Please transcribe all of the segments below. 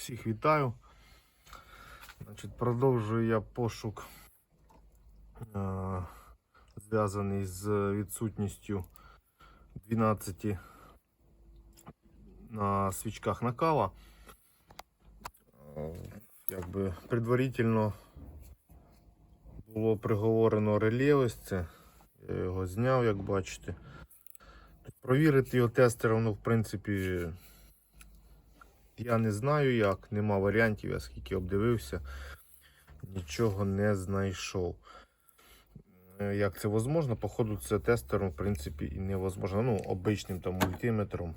Всіх вітаю. Значить, продовжую я пошук, е, зв'язаний з відсутністю 12 на свічках накала. Е, Якби предварительно було приговорено реле це. Я його зняв, як бачите. Провірити його тестером, ну, в принципі, я не знаю як, нема варіантів, я скільки обдивився, нічого не знайшов. Е, Як це можливо? Походу, це тестером, в принципі, і невозможно. Ну, обичним там мультиметром.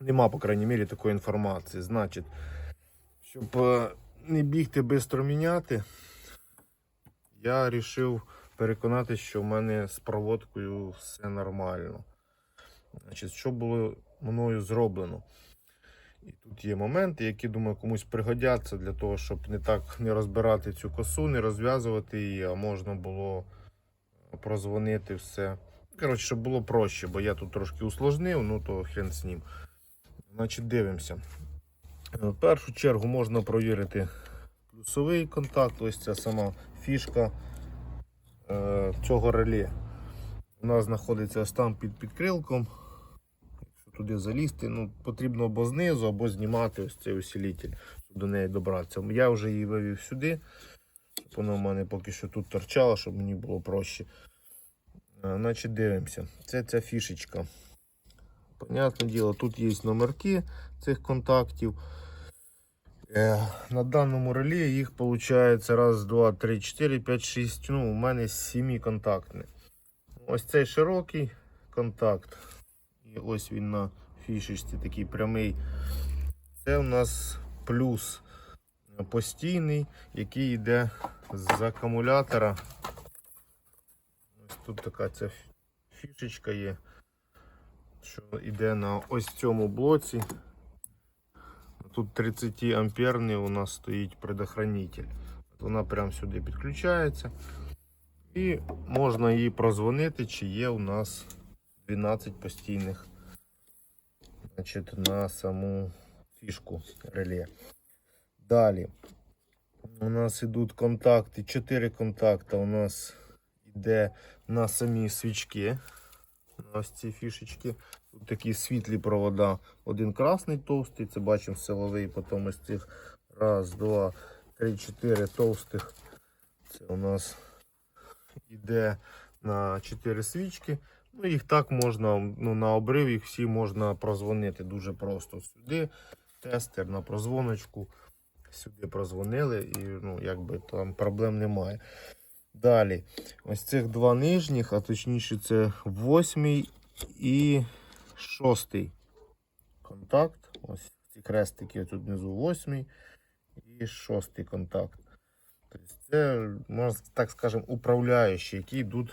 Нема, по крайній мірі, такої інформації. Значить, щоб е, не бігти швидко міняти, я вирішив переконатися, що в мене з проводкою все нормально. Значить, що було мною зроблено? І тут є моменти, які, думаю, комусь пригодяться для того, щоб не так не розбирати цю косу, не розв'язувати її, а можна було прозвонити все. Коротше, щоб було проще, бо я тут трошки усложнив, ну то хрен з ним. Значить, дивимося. Е, В першу чергу можна провірити плюсовий контакт, ось ця сама фішка е, цього реле. У нас знаходиться ось там під підкрилком. Туди залізти, ну, потрібно або знизу, або знімати ось цей усилитель, щоб до неї добратися. Я вже її вивів сюди, щоб вона в мене поки що тут торчала, щоб мені було проще. Значить, дивимося. Це ця фішечка. Понятне діло, тут є номерки цих контактів. Е, На даному релі їх виходить раз, два, три, чотири, п'ять, шість. Ну, у мене сімі контактні. Ось цей широкий контакт. І ось він на фішечці такий прямий. Це у нас плюс постійний, який йде з акумулятора. Ось тут така ця фішечка є, що йде на ось цьому блоці. Тут 30 амперний у нас стоїть предохранитель. Вона прямо сюди підключається. І можна її прозвонити, чи є у нас 12 постійних значить, на саму фішку реле. Далі у нас йдуть контакти, 4 контакти у нас йде на самі свічки. Ось ці фішечки. Тут такі світлі провода. Один красний товстий, це бачимо силовий, потім із цих раз, два, три, чотири товстих. Це у нас йде на 4 свічки. Ну, їх так можна, ну, на обрив їх всі можна прозвонити дуже просто. Сюди тестер на прозвоночку. Сюди прозвонили і ну, якби там проблем немає. Далі, ось цих два нижніх, а точніше, це восьмий і шостий контакт. Ось ці крестики тут внизу восьмий і шостий контакт. Тобто це, можна так скажемо, управляючі, які йдуть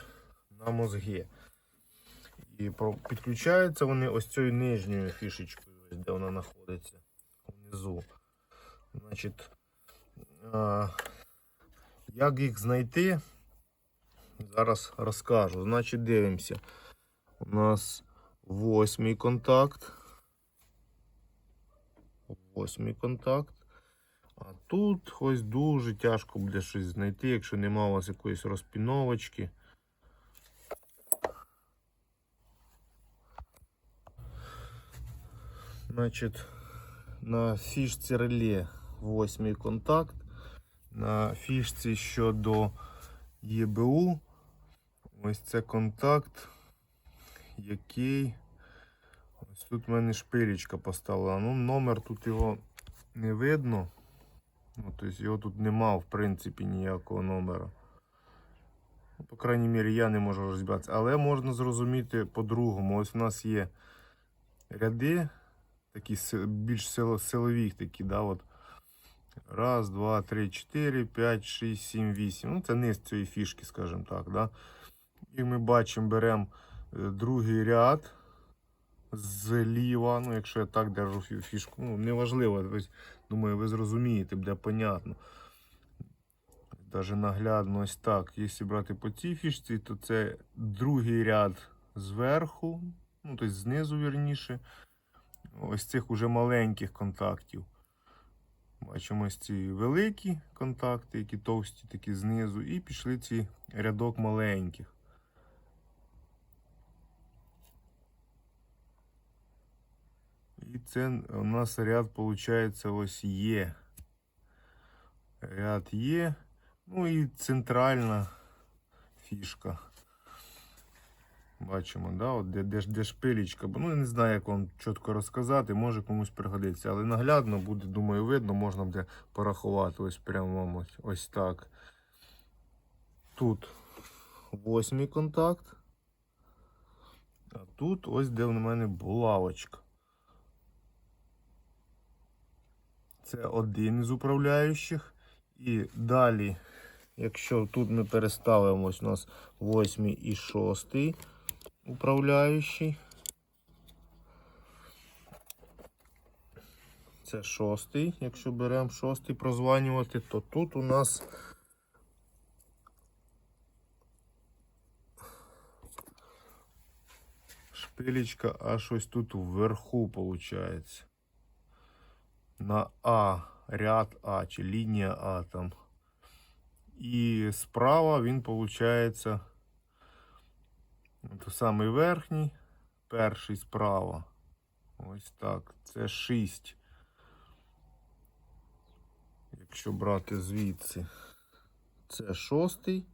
на мозги. І підключаються вони ось цією нижньою фішечкою, ось де вона знаходиться внизу. Значить, як їх знайти, зараз розкажу. Значить, дивимося. У нас восьмий контакт. Восьмий контакт. А тут ось дуже тяжко буде щось знайти, якщо нема у вас якоїсь розпіновочки. Значить, на фішці реле восьмий контакт. На фішці щодо ЄБУ. Ось це контакт, який. Ось тут в мене шпилечка поставила. Ну, номер тут його не видно. Ну, тобто його тут нема, в принципі, ніякого номера. Ну, По крайній мірі, я не можу розібратися. Але можна зрозуміти по-другому. Ось у нас є ряди, такі більш сило- силові такі, да, от. Раз, два, три, чотири, п'ять, шість, сім, вісім. Ну, це низ цієї фішки, скажімо так. Да? І ми бачимо, беремо е, другий ряд зліва. Ну, якщо я так держу фішку, ну, неважливо. Думаю, ви зрозумієте, буде понятно. Даже наглядно ось так. Якщо брати по цій фішці, то це другий ряд зверху, ну, тобто знизу вірніше. Ось цих уже маленьких контактів. Бачимо ось ці великі контакти, які товсті, такі знизу, і пішли ці рядок маленьких. І це у нас ряд, виходить, ось є. Ряд є. Ну і центральна фішка. Бачимо, да? От де, де, де шпилечка. Бо, Ну, не знаю, як вам чітко розказати, може комусь пригодиться. Але наглядно буде, думаю, видно, можна буде порахувати. Ось прямо ось, ось так. Тут восьмий контакт. А тут ось де в мене булавочка. Це один із управляючих. І далі, якщо тут ми переставимо, ось у нас восьмий і шостий управляючий. Це шостий. Якщо беремо шостий прозванювати, то тут у нас шпилечка аж ось тут вверху виходить. На А, ряд А чи лінія А там. І справа він виходить це самий верхній, перший справа. Ось так. Це 6. Якщо брати звідси, це шостий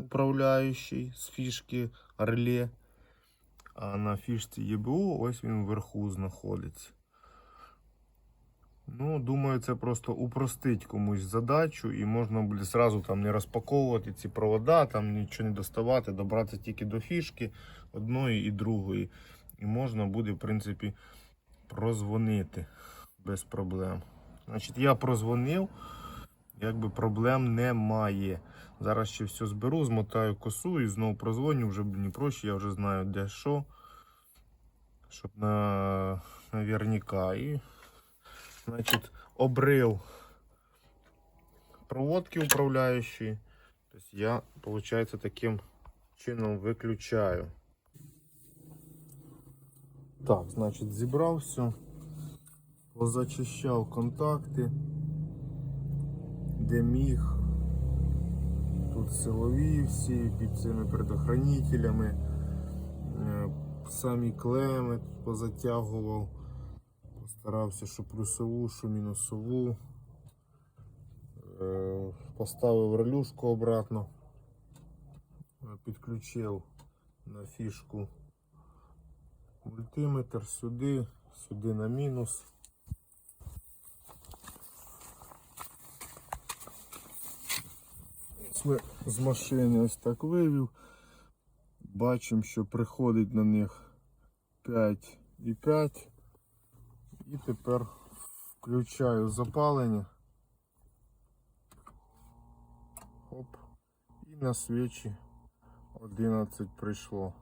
управляючий з фішки реле. А на фішці ЄБУ ось він вверху знаходиться. Ну, думаю, це просто упростить комусь задачу, і можна буде зразу там не розпаковувати ці провода, там нічого не доставати, добратися тільки до фішки одної і другої. І можна буде, в принципі, прозвонити без проблем. Значить, я прозвонив, якби проблем немає. Зараз ще все зберу, змотаю косу і знову прозвоню, вже мені проще, я вже знаю де що. Щоб на наверняка. І Значит, обрыв проводки управляющие. То есть я, получается, таким чином выключаю. Так, значит, зібрав все. Позачищав контакти, де міг. Тут силові всі під цими предохранителями. Е, Самі клеми позатягував. Старався, що плюсову, що мінусову. Е, Поставив релюшку обратно. Е, Підключив на фішку мультиметр сюди, сюди на мінус. Ми з машини ось так вивів. Бачимо, що приходить на них 5 і тепер включаю запалення. Оп. І на свічі 11 прийшло.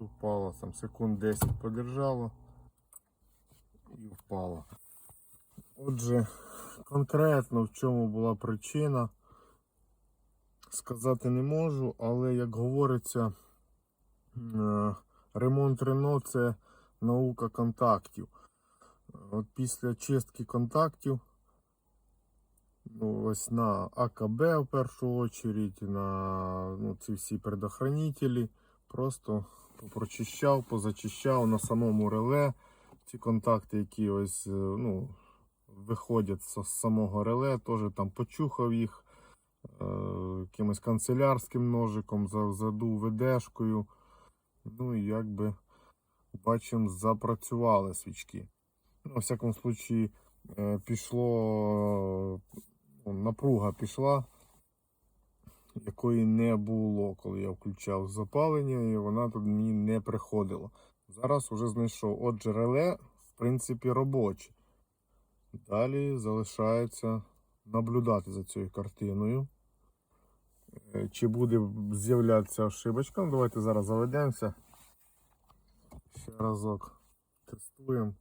І впало там секунд 10 подержало і впало. Отже, конкретно в чому була причина сказати не можу, але як говориться, е, ремонт Рено це наука контактів. От після чистки контактів, ну, ось на АКБ в першу очередь, на ну, ці всі предохранителі, просто попрочищав, позачищав на самому реле. Ці контакти, які ось, е, ну, виходять з самого реле, теж там почухав їх якимось канцелярським ножиком, за- задув ведешкою. Ну і якби бачимо, запрацювали свічки. Ну, во всякому случаї, е, пішло, е, напруга пішла, якої не було, коли я включав запалення, і вона тут мені не приходила. Зараз вже знайшов. Отже, реле, в принципі, робоче. Далі залишається наблюдати за цією картиною. Чи буде з'являтися ошибочка? Ну, давайте зараз заведемося. Ще разок тестуємо.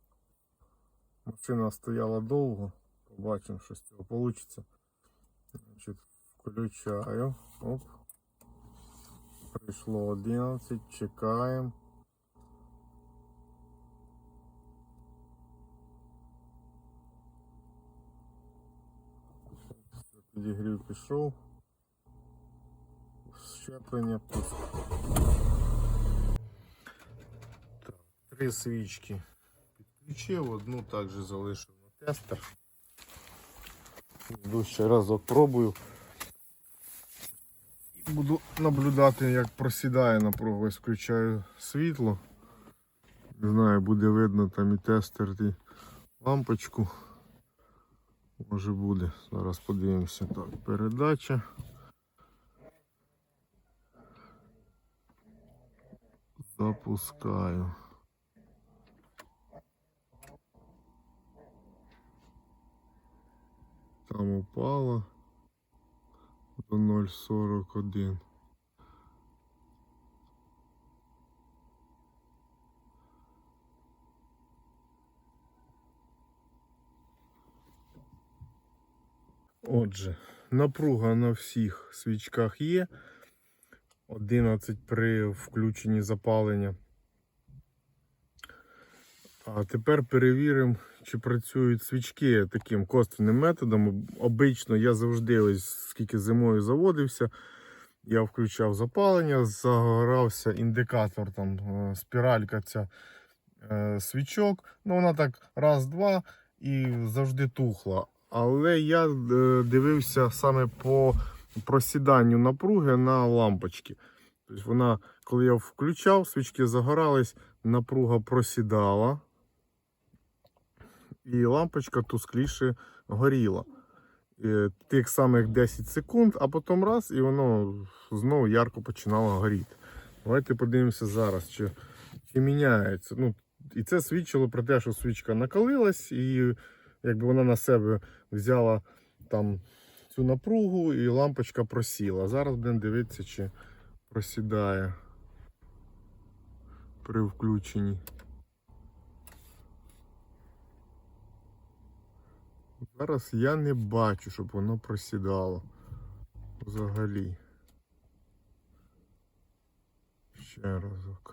Машина стояла довго. Побачимо, що з цього вийде. Значить, включаю. Оп. Прийшло 11, чекаємо. Підігрів пішов. Щеплення три свічки підключив, одну також залишив на тестер. Йду ще разок пробую. Буду наблюдати, як просідає напруга. Включаю світло. Не знаю, буде видно там і тестер, і лампочку. Може буде. Зараз подивимося. Так, передача. Запускаю. Там упало до 0,41. Отже, напруга на всіх свічках є. 11 при включенні запалення. А тепер перевіримо, чи працюють свічки таким косвенним методом. Обично я завжди, ось скільки зимою заводився, я включав запалення, загорався індикатор, там е, спіралька ця е, свічок. Ну вона так раз-два і завжди тухла. Але я е, дивився саме по просіданню напруги на лампочки. Тобто вона, коли я включав, свічки загорались, напруга просідала, і лампочка тускліше горіла. Тих самих 10 секунд, а потім раз, і воно знову ярко починало горіти. Давайте подивимося зараз, чи, чи міняється. Ну, і це свідчило про те, що свічка накалилась, і якби вона на себе взяла там цю напругу, і лампочка просіла. Зараз будемо дивитися, чи просідає при включенні. Зараз я не бачу, щоб воно просідало взагалі. Ще разок.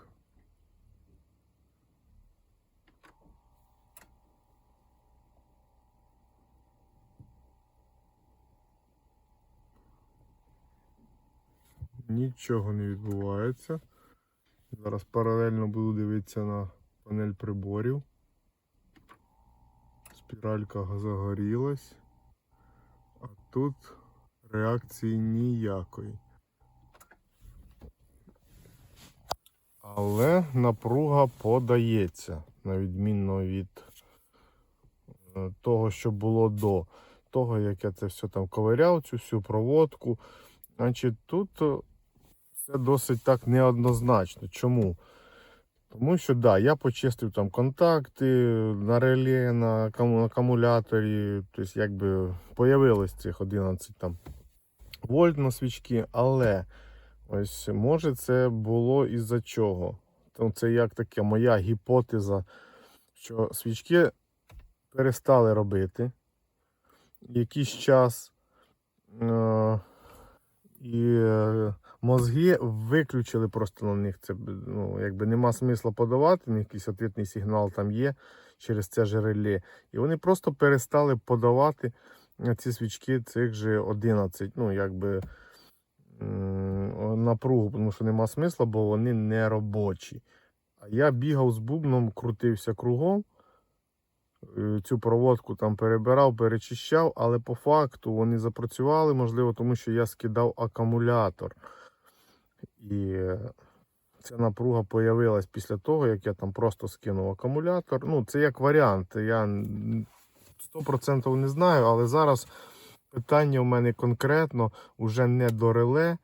Нічого не відбувається. Зараз паралельно буду дивитися на панель приборів. Спіралька загорілась, а тут реакції ніякої. Але напруга подається, на відмінно від е, того, що було до того, як я це все там ковиряв, цю всю проводку. Значить, тут е, все досить так неоднозначно. Чому? Тому що да, я почистив там контакти на реле, на акумуляторі. Тобто, якби появилось цих 11 там вольт на свічки, але ось може це було із-за чого. Тому це як таке моя гіпотеза, що свічки перестали робити якийсь час. Е- і е, мозги виключили просто на них. Це ну, якби нема смисла подавати, якийсь відповідний сигнал там є через це же. І вони просто перестали подавати ці свічки цих же 11, ну якби напругу, тому що нема смисла, бо вони не робочі. А я бігав з бубном, крутився кругом. е, Цю проводку там перебирав, перечищав, але по факту вони запрацювали, можливо, тому що я скидав акумулятор. І ця напруга появилась після того, як я там просто скинув акумулятор. Ну, це як варіант. Я 100% не знаю, але зараз питання у мене конкретно вже не до реле,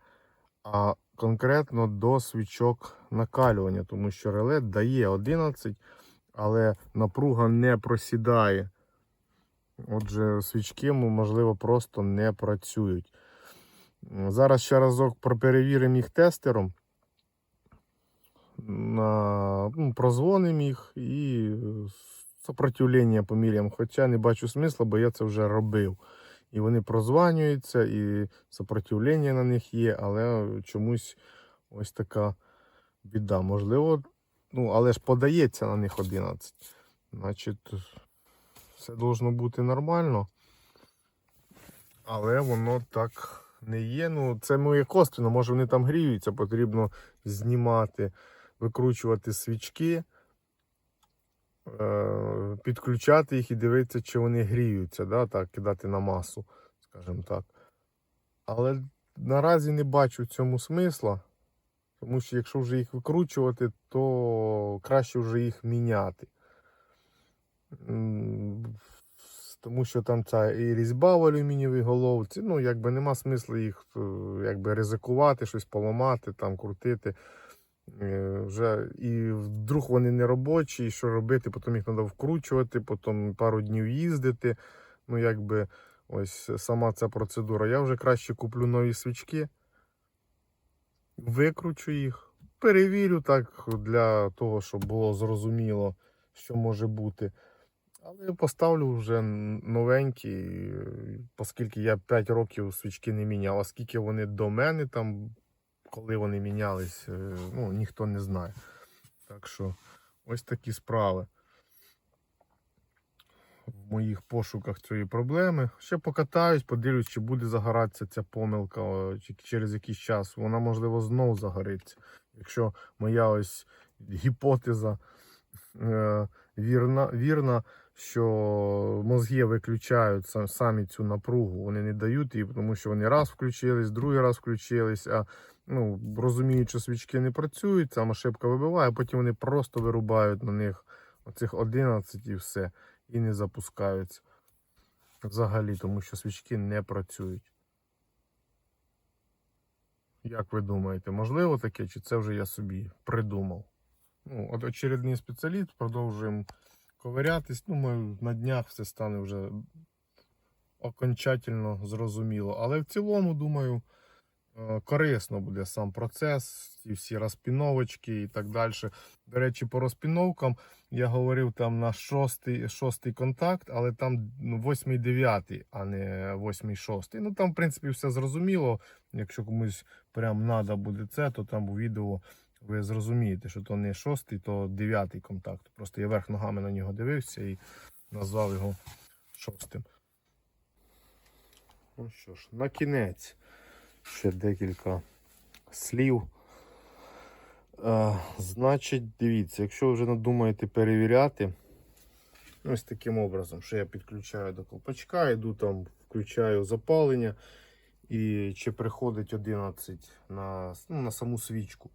а конкретно до свічок накалювання, тому що реле дає 11, але напруга не просідає. Отже, свічки, можливо, просто не працюють. Зараз ще разок проперевіримо їх тестером. На, ну, прозвонимо їх і сопротивлення поміряємо. Хоча не бачу смисла, бо я це вже робив. І вони прозванюються, і сопротивлення на них є, але чомусь ось така біда. Можливо, ну, але ж подається на них 11. Значить, все должно бути нормально. Але воно так не є. Ну, це моє косвенно, може вони там гріються, потрібно знімати, викручувати свічки, е- підключати їх і дивитися, чи вони гріються, да? так, кидати на масу, скажімо так. Але наразі не бачу в цьому смисла. Тому що якщо вже їх викручувати, то краще вже їх міняти. Тому що там ця і різьба в алюмінієвій головці, ну якби нема смислу їх е, якби ризикувати, щось поламати, там крутити. Е, Вже і вдруг вони не робочі, і що робити, потім їх треба вкручувати, потім пару днів їздити. Ну, якби ось сама ця процедура. Я вже краще куплю нові свічки, викручу їх, перевірю так для того, щоб було зрозуміло, що може бути. Але поставлю вже новенькі, оскільки я 5 років свічки не міняв. А скільки вони до мене там, коли вони мінялись, е, ну, ніхто не знає. Так що ось такі справи. В моїх пошуках цієї проблеми. Ще покатаюсь, подивлюсь, чи буде загоратися ця помилка чи через якийсь час. Вона, можливо, знову загориться. Якщо моя ось гіпотеза е, вірна, вірна, що мозги виключають самі цю напругу, вони не дають її, тому що вони раз включились, другий раз включились, а ну, розуміють, що свічки не працюють, сама шибка вибиває, а потім вони просто вирубають на них оцих 11 і все, і не запускаються. Взагалі, тому що свічки не працюють. Як ви думаєте, можливо таке, чи це вже я собі придумав? Ну, от очередний спеціаліст, продовжуємо ковирятись. Ну, ми на днях все стане вже окончательно зрозуміло. Але в цілому, думаю, е, корисно буде сам процес, ці всі розпіновочки і так далі. До речі, по розпіновкам я говорив там на шостий, шостий контакт, але там ну, восьмий дев'ятий, а не восьмий шостий. Ну там, в принципі, все зрозуміло. Якщо комусь прям треба буде це, то там у відео ви зрозумієте, що то не шостий, то дев'ятий контакт. Просто я верх ногами на нього дивився і назвав його шостим. Ну що ж, на кінець ще декілька слів. Е, значить, дивіться, якщо ви вже надумаєте перевіряти, ось таким образом, що я підключаю до колпачка, йду там, включаю запалення, і чи приходить 11 на, ну, на саму свічку.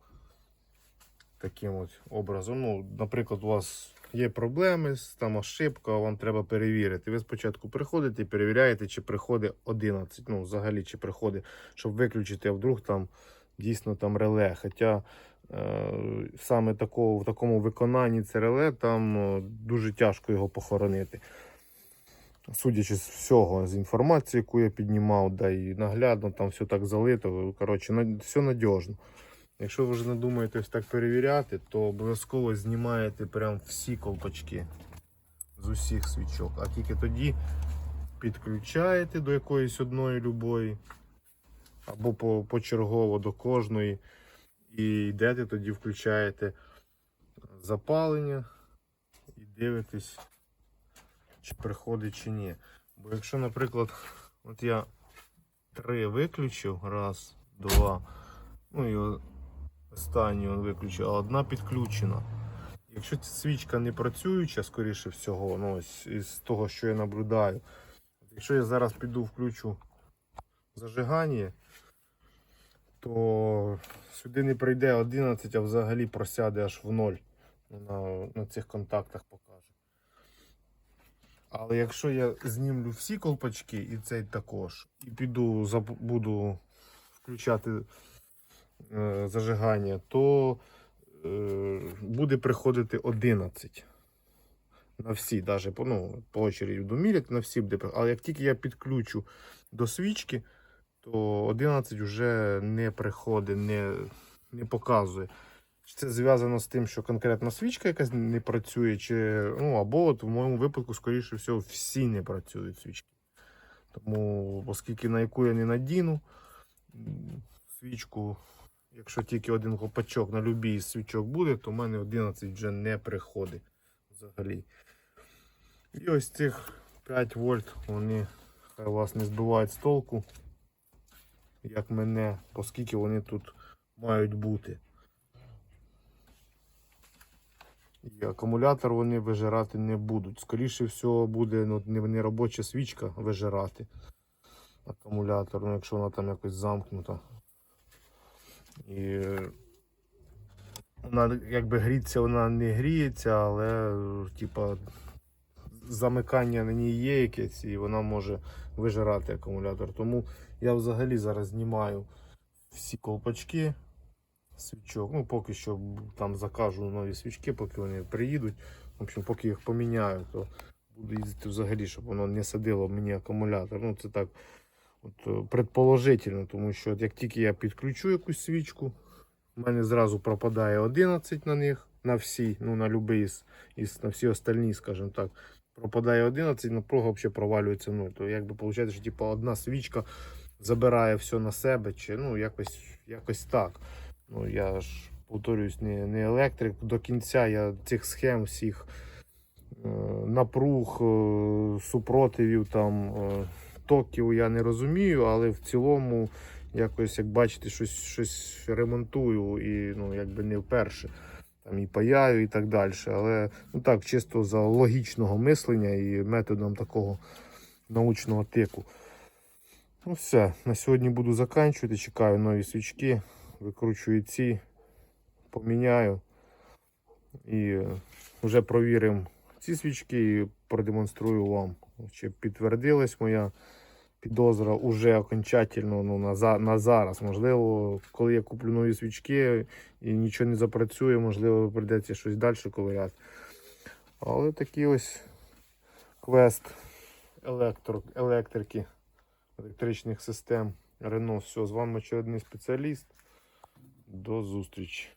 Таким от образом. Ну, наприклад, у вас є проблеми, там ошибка, вам треба перевірити. Ви спочатку приходите і перевіряєте, чи приходить 11. Ну, взагалі, чи приходить, щоб виключити, а вдруг там дійсно там реле. Хоча е, саме такого, в такому виконанні це реле, там е, дуже тяжко його похоронити. Судячи з всього, з інформації, яку я піднімав, да і наглядно там все так залито. Коротше, все надіжно. Якщо ви вже не думаєте ось так перевіряти, то обов'язково знімаєте прям всі колпачки з усіх свічок. А тільки тоді підключаєте до якоїсь одної любої, або по, почергово до кожної. І йдете тоді, включаєте запалення і дивитесь, чи приходить чи ні. Бо якщо, наприклад, от я три виключив, раз, два, ну і останню виключив, а одна підключена. Якщо ця свічка не працююча, скоріше всього, ну ось із того, що я наблюдаю. Якщо я зараз піду включу зажигання, то сюди не прийде 11, а взагалі просяде аж в ноль на, на цих контактах покаже. Але якщо я знімлю всі колпачки і цей також, і піду буду включати зажигання, то е, буде приходити 11. На всі, навіть ну, по очереді доміряти, на всі буде. Але як тільки я підключу до свічки, то 11 вже не приходить, не, не показує. Чи це зв'язано з тим, що конкретна свічка якась не працює, чи, ну, або от в моєму випадку, скоріше всього, всі не працюють свічки. Тому, оскільки на яку я не надіну свічку, якщо тільки один копачок на будь-який свічок буде, то в мене 11 вже не приходить взагалі. І ось цих 5 вольт, вони хай вас не збивають з толку, як мене, оскільки вони тут мають бути. І акумулятор вони вижирати не будуть. Скоріше всього буде ну, не, робоча свічка вижирати акумулятор, ну, якщо вона там якось замкнута. І вона якби гріться, вона не гріється, але типа замикання на ній є якесь, і вона може вижирати акумулятор. Тому я взагалі зараз знімаю всі колпачки свічок. Ну, поки що там закажу нові свічки, поки вони приїдуть. В общем, поки їх поміняю, то буду їздити взагалі, щоб воно не садило мені акумулятор. Ну, це так от, е, предположительно, тому що от як тільки я підключу якусь свічку, у мене зразу пропадає 11 на них, на всі, ну на із на всі остальні, скажімо так. Пропадає 11, напруга взагалі провалюється в нуль. То якби виходить, що типу, одна свічка забирає все на себе, чи ну якось, якось так. Ну я ж повторюсь, не, не електрик. До кінця я цих схем всіх е, напруг, е, супротивів там. Е, токів я не розумію, але в цілому, якось, як бачите, щось, щось ремонтую і ну, якби не вперше. Там і паяю, і так далі. Але ну так, чисто за логічного мислення і методом такого научного тику. Ну все, на сьогодні буду заканчувати. Чекаю нові свічки, викручую ці, поміняю і вже провіримо ці свічки продемонструю вам. Чи підтвердилась моя підозра уже окончательно ну, на, на зараз. Можливо, коли я куплю нові свічки і нічого не запрацює, можливо, прийдеться щось далі ковиряти. Але такий ось квест електро, електрики, електричних систем Renault. Все, з вами очередний спеціаліст. До зустрічі.